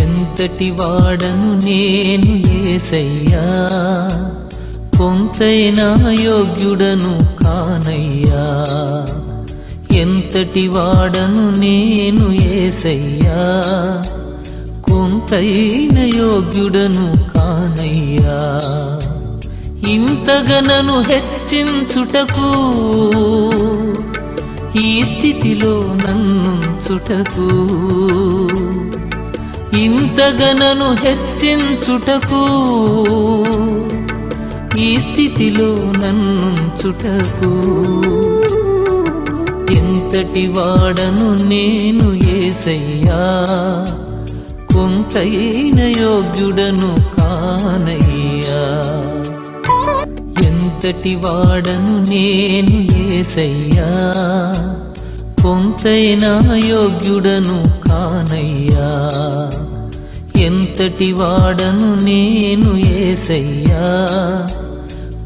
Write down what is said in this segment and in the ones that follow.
ఎంతటి వాడను నేను ఏసయ్యా? కొంతైనా యోగ్యుడను కానయ్యా? ఎంతటి వాడను నేను ఏసయ్యా? కొంతైన యోగ్యుడను కానయ్యా? ఇంతగనను హెచ్చించుటకు ఈ స్థితిలో నన్నుంచుటకు ఇంతగనను హెచ్చించుటకు ఈ స్థితిలో నన్నుంచుటకు. ఎంతటి వాడను నేను ఏసయ్యా కొంతైన యోగ్యుడను కానయ్యా. ఎంతటి వాడను నేను ఏసయ్యా కొంతైనా యోగ్యుడను కానయ్యా. ఎంతటి వాడను నేను ఏసయ్యా?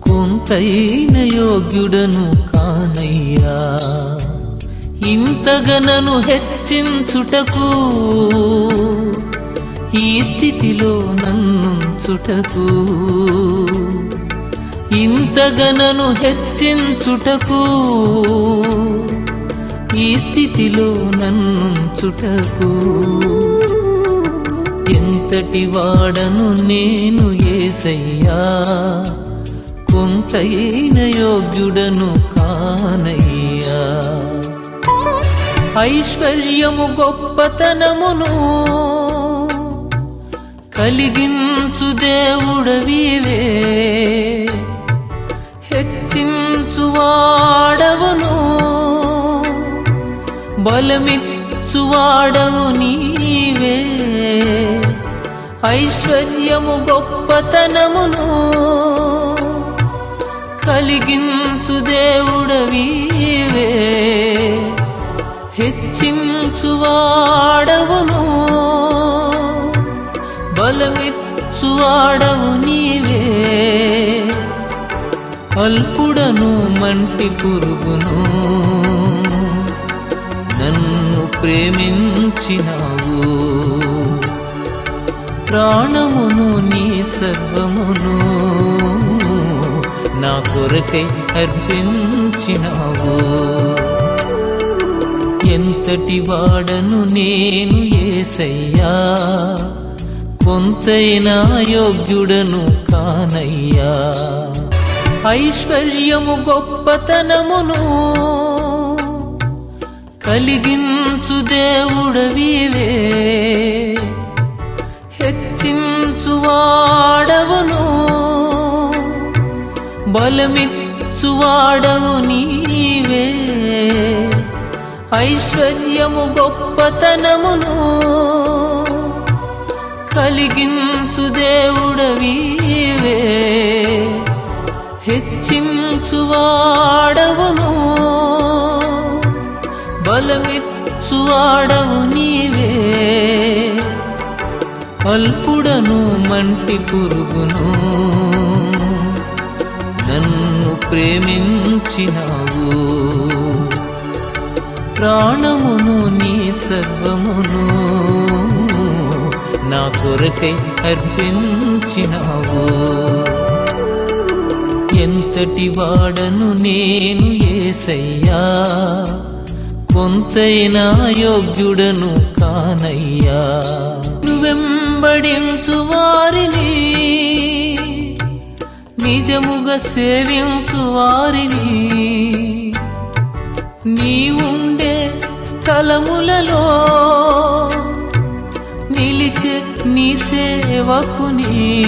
కొంతైన యోగ్యుడను కానయ్యా? ఇంతగనను హెచ్చించుటకు ఈ స్థితిలో నన్నుంచుటకు ఇంతగనను హెచ్చించుటకు ఈ స్థితిలో నన్నుంచుటకు. ఎంతటి వాడను నేను ఏసయ్యా? కొంతైన యోగ్యుడను కానయ్యా. ఐశ్వర్యము గొప్పతనమును కలిగించు దేవుడవివే. హెచ్చించు వాడవును బలమిచ్చు వాడవు ఐశ్వర్యము గొప్పతనమును కలిగించు దేవుడవీవే హెచ్చించు వాడవును బలమిచ్చు వాడవు నీవే. అల్పుడను మంటి పురుగును నన్ను ప్రేమించినావు. ప్రాణమును నీ సర్వమును నా కొరకై అర్పించినావు. ఎంతటి వాడను నేను ఏసయ్యా? కొంతైనా యోగ్యుడను కానయ్యా? ఐశ్వర్యము గొప్పతనమును కలిగించు దేవుడవివే. వాడవును బలమిచ్చువాడవు నీవే. ఐశ్వర్యము గొప్పతనమును కలిగించు దేవుడవీవే. హెచ్చించువాడవును బలమిచ్చువాడవు నీవే. అల్పుడను మంటి పురుగును నన్ను ప్రేమించినావు. ప్రాణమును నీ సర్వమును నా కొరకై అర్పించినావు. ఎంతటి వాడను నేను ఏసయ్యా? కొంతైనా యోగ్యుడను కానయ్యా? వెంబడించు వారిని. నిజముగా సేవించు వారిని. నీ ఉండే స్థలములలో నిలిచే నీ సేవకుని.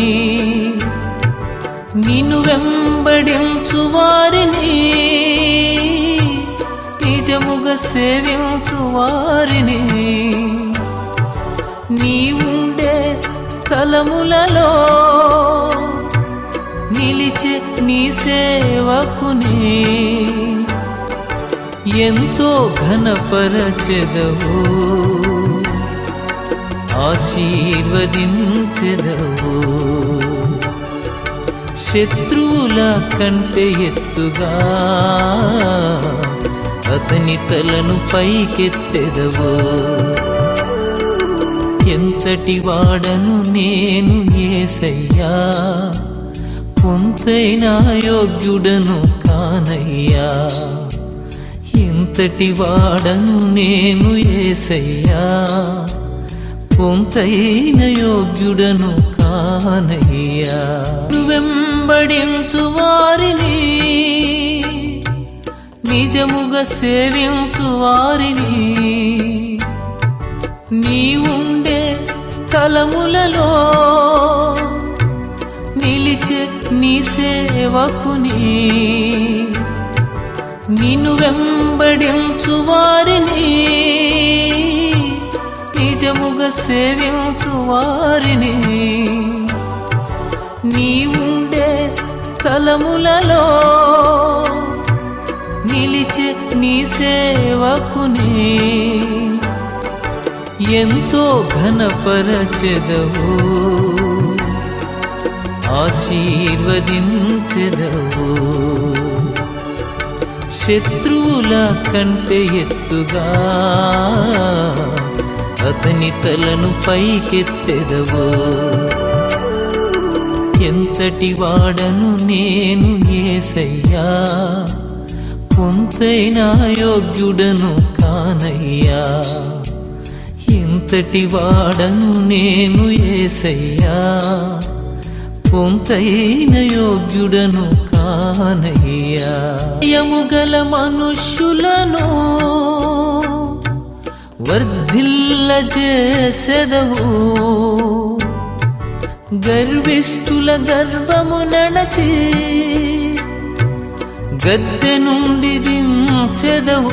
నిన్ను వెంబడించు వారిని. నిజముగా సేవించు వారిని. నీ ఉండే స్థలములలో నిలిచే నీ సేవకునే. ఎంతో ఘనపరచెదవు ఆశీర్వదించెదవు. శత్రువుల కంటే ఎత్తుగా అతని తలను పైకెత్తెదవు. ఎంతటి వాడను నేను ఏసయ్యా? కొంతైనా యోగ్యుడను కానయ్యా? ఎంతటి వాడను నేను ఏసయ్యా? కొంతైన యోగ్యుడను కానయ్యా? వెంబడించు వారిని నిజముగా సేవించు వారిని. నీ ఉండే స్థలములలో నిలిచే నీ సేవకుని నిన్ను వెంబడించు వారిని నిజముగా సేవించు వారిని. నీ ఉండే స్థలములలో నిలిచే నీ సేవకుని ఎంతో ఘనపరచెదవు. ఆశీర్వదించెదవు. శత్రువుల కంటే ఎత్తుగా అతని తలను పైకెత్తెదవు. ఎంతటి వాడను నేను ఏసయ్యా? కొంతైనా యోగ్యుడను కానయ్యా? ఇంతటి వాడను నేను ఏసయ్యా. కొంతైన యోగ్యుడను కానయ్యా. యముగల మనుష్యులను వర్ధిల్ల చేసెదవు. గర్విష్ఠుల గర్వము నడచి గద్దె నుండి దించెదవు.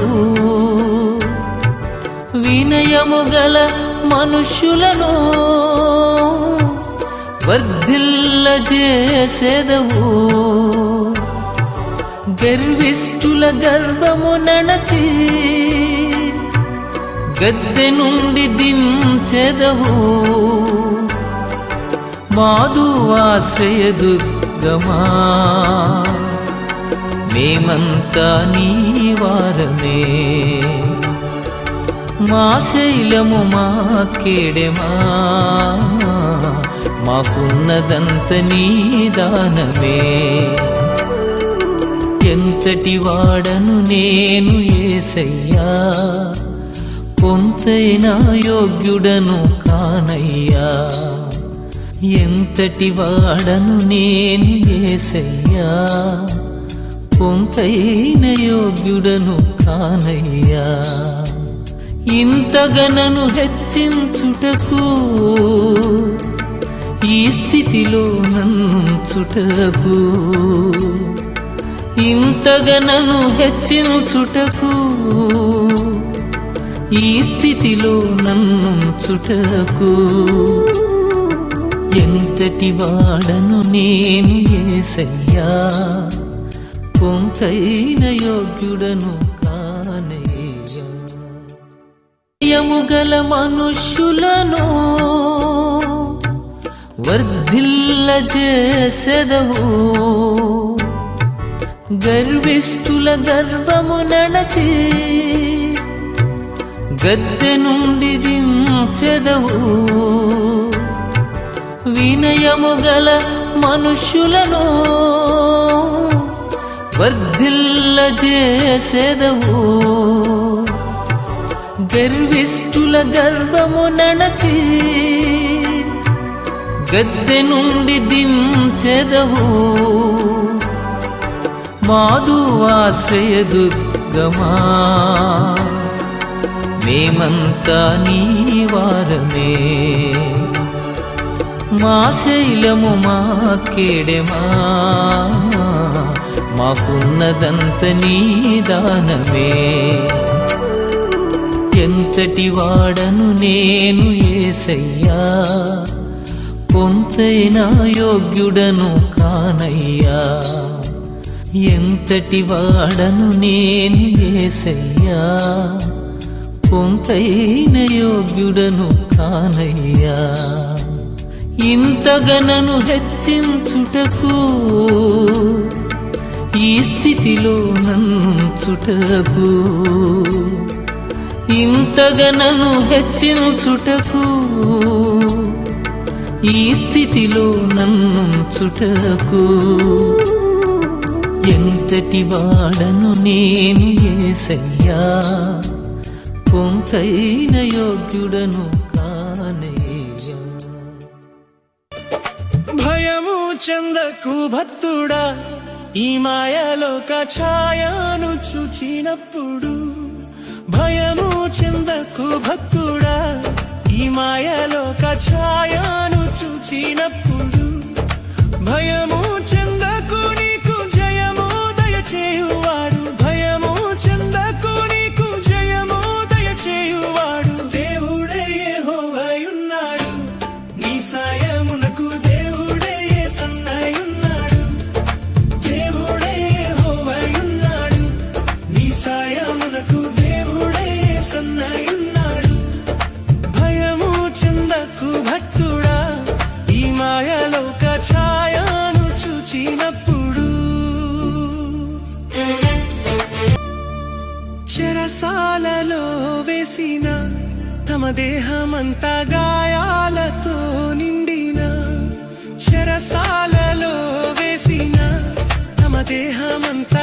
వినయము గల మనుష్యులను వర్ధిల్ల చేసెదవు. గర్విష్ఠుల గర్వము నడచి గద్దె నుండి దించెదవు. మాధు ఆశ్రయ దుర్గమా మేమంతా నీ వారమే. మా శైలము మా కేడెమా? మాకున్నదంత నీదానమే ఎంతటి వాడను నేను ఏసయ్యా? కొంతైనా యోగ్యుడను కానయ్యా? ఎంతటి వాడను నేను ఏసయ్యా? కొంతైన యోగ్యుడను కానయ్యా? ఇంతగనను హెచ్చించుటకు ఈ స్థితిలో నన్నుంచుటకు ఇంతగనను హెచ్చించుటకు ఈ స్థితిలో నన్నుంచుటకు. ఎంతటి వాడను నేను ఏసయ్యా కొంతైన యోగ్యుడను యముగల మనుష్యులను వర్ధిల్ల చేసెదవు. గర్విష్ఠుల గర్వము నడచి గద్దె నుండి దించెదవు. వినయము గల మనుష్యులను వర్ధిల్ల చేసెదవు. గర్విష్ఠుల గర్వము నడచి గద్దె నుండి దించెదవు. మాధు ఆశ్రయ దుర్గమా మేమంతా నీ వారమే. మా శైలము మా కేడెమా మాకున్నదంత నీ దానమే. ఎంతటి వాడను నేను ఏసయ్యా? పొంతైన యోగ్యుడను కానయ్యా? ఎంతటి వాడను నేను ఏసయ్యా? పొంతైన యోగ్యుడను కానయ్యా? ఇంతగనను హెచ్చించుటకు ఈ స్థితిలో నన్నుంచుటకు ఇంతగనను నన్ను హెచ్చినుచుటకు ఈ స్థితిలో నన్ను చుటకు. ఎంతటి వాడను నేను ఏసయ్యా కొంతైన యోగ్యుడను కానయ్యా. భయము చందకు భక్తుడా ఈ మాయలోక ఛాయాను చూచినప్పుడు భయము చెందకు భక్తుడా ఈ మాయలో కఛాయాను చూచినప్పుడు భయము ఈ మాయలోక చూచినప్పుడు. చెరసాలలో వేసిన తమ దేహమంతా గాయాలతో నిండిన. చెరసాలలో వేసిన తమ దేహమంతా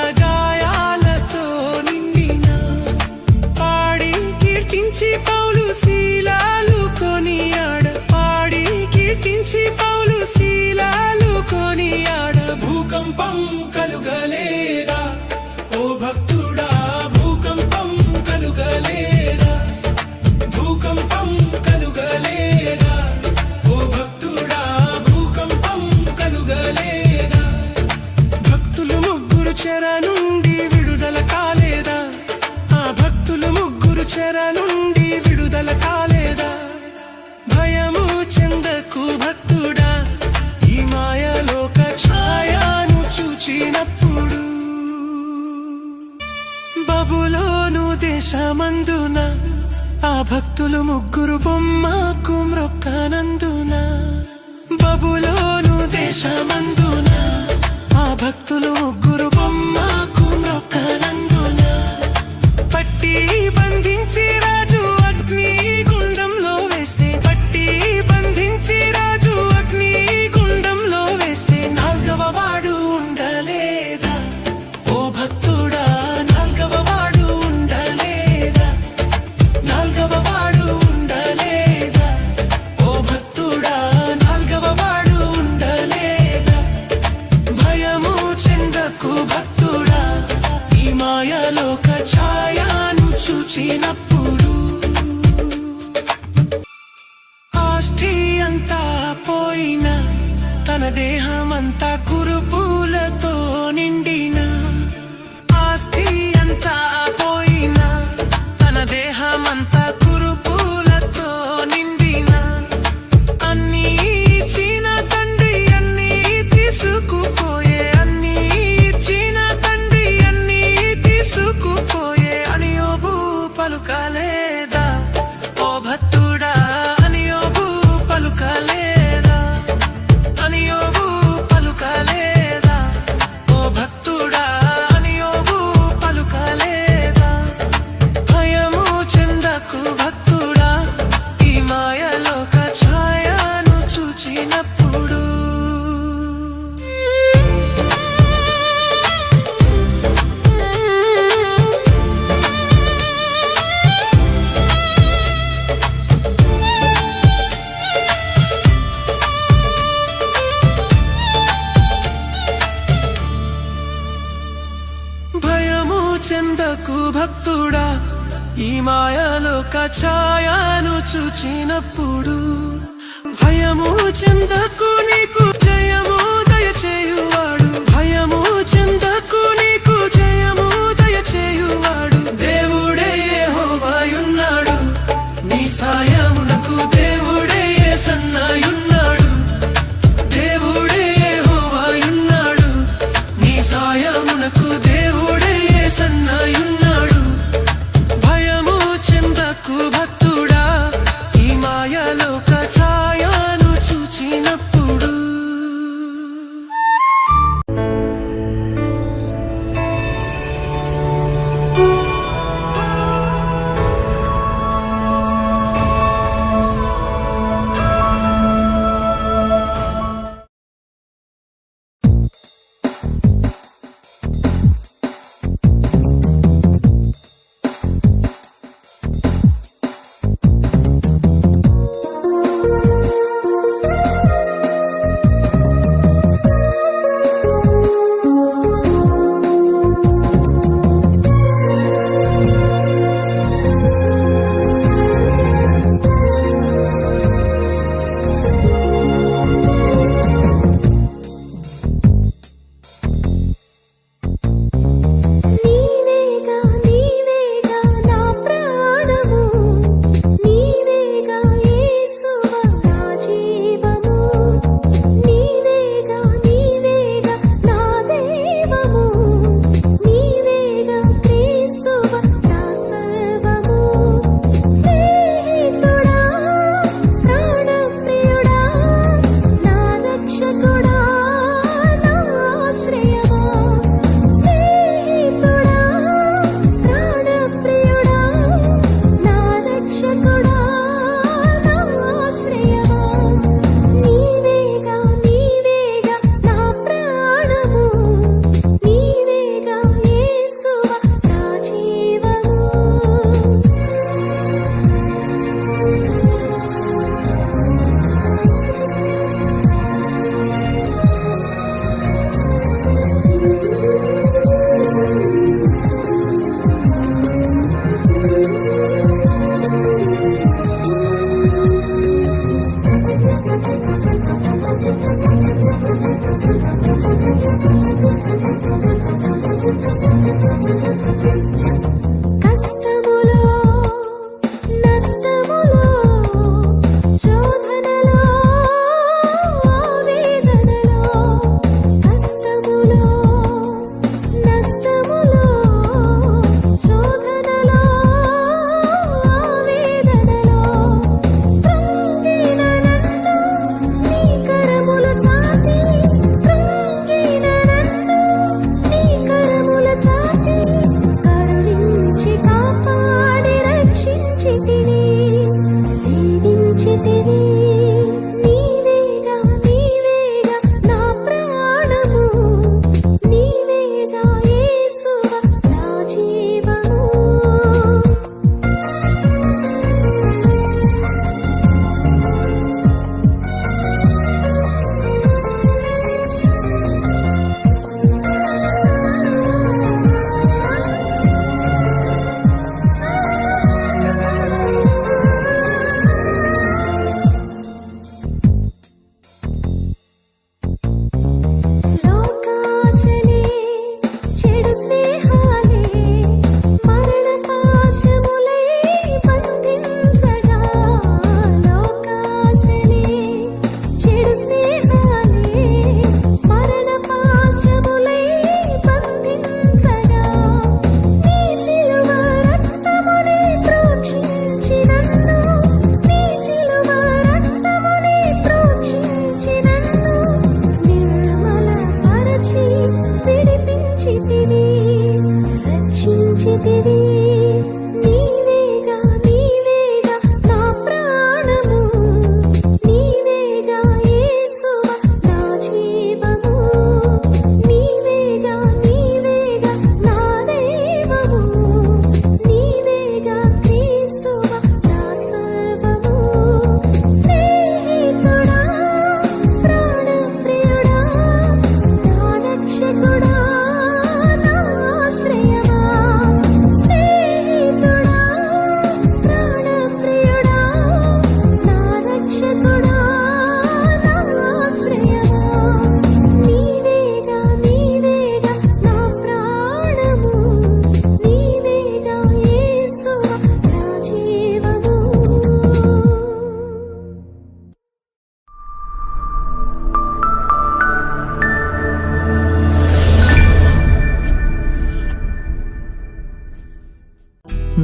చెందకు భక్తుడా ఈ మాయలో కచాయాను చూచినప్పుడు భయము చెందకు నీకు జయము దయచేయువాడు. భయము చెందకు నీకు జయము దయచేయువాడు.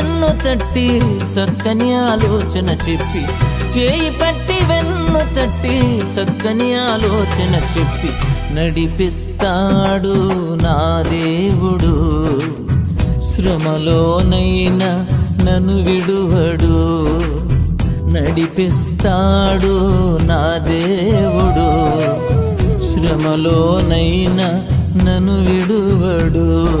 వెన్ను తట్టి చక్కని ఆలోచన చెప్పి. చేయి పట్టి వెన్ను తట్టి చక్కని ఆలోచన చెప్పి. నడిపిస్తాడు నా దేవుడు. శ్రమలోనైనా నన్ను విడువడు. నడిపిస్తాడు నా దేవుడు. శ్రమలోనైనా నన్ను విడువడు.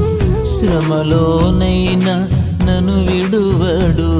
శ్రమలోనైనా నను విడువడు.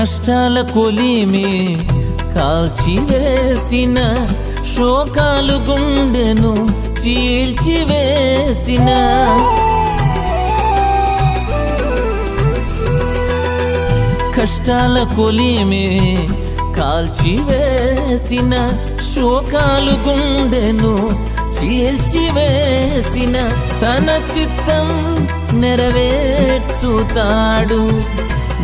కష్టాల కొలిమే కాల్చివేసిన శోకాలు గుండెను చీల్చివేసిన కష్టాల కొలిమే కాల్చివేసిన శోకాలు గుండెను చీల్చివేసిన తన చిత్తం నెరవేర్చుతాడు.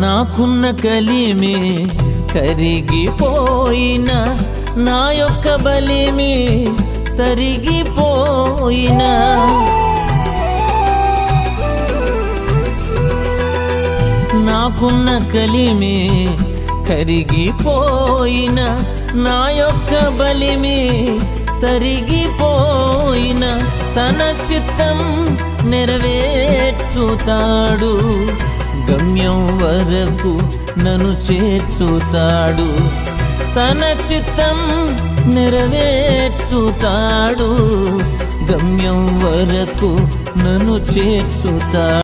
నాకున్న కలిమి కరిగిపోయిన నా యొక్క బలిమి తరిగిపోయిన. నాకున్న కలిమి కరిగిపోయిన నా యొక్క బలిమి తరిగిపోయిన. తన చిత్తం నెరవేర్చుతాడు. గమ్యం వరకు నన్ను చేర్చుతాడు. తన చిత్తం నెరవేర్చుతాడు. గమ్యం వరకు నన్ను చేర్చుతాడు.